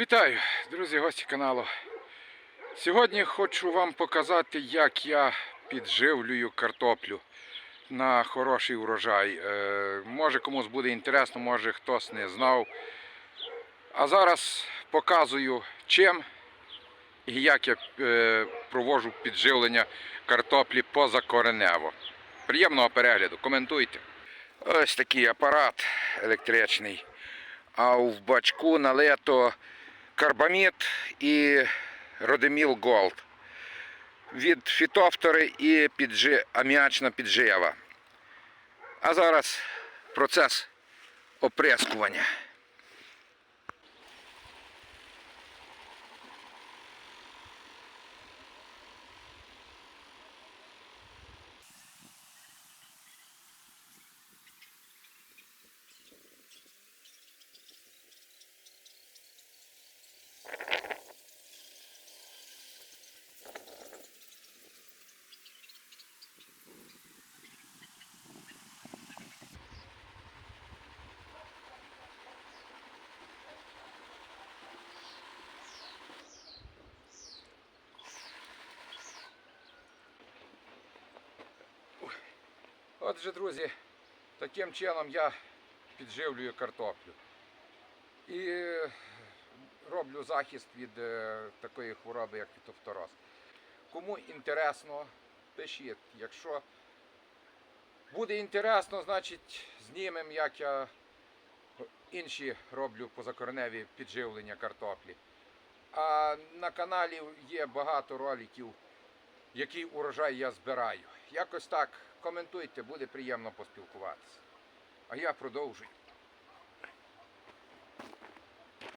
Вітаю, друзі, гості каналу. Сьогодні хочу вам показати, як я підживлюю картоплю на хороший урожай. Е, може комусь буде інтересно, може хтось не знав. А зараз показую чим і як я е, проводжу підживлення картоплі позакоренево. Приємного перегляду, коментуйте. Ось такий апарат електричний. А в бачку налито карбамід і Родеміл Голд. Від фітофтори і піджи... аміачна піджива. А зараз процес оприскування. Отже, друзі, таким чином я підживлюю картоплю. І е, роблю захист від е, такої хвороби, як фітофтороз. Кому інтересно, пишіть. Якщо буде інтересно, значить знімемо, як я інші роблю позакореневі підживлення картоплі. А на каналі є багато роликів, який урожай я збираю. Якось так коментуйте, буде приємно поспілкуватися. А я продовжую.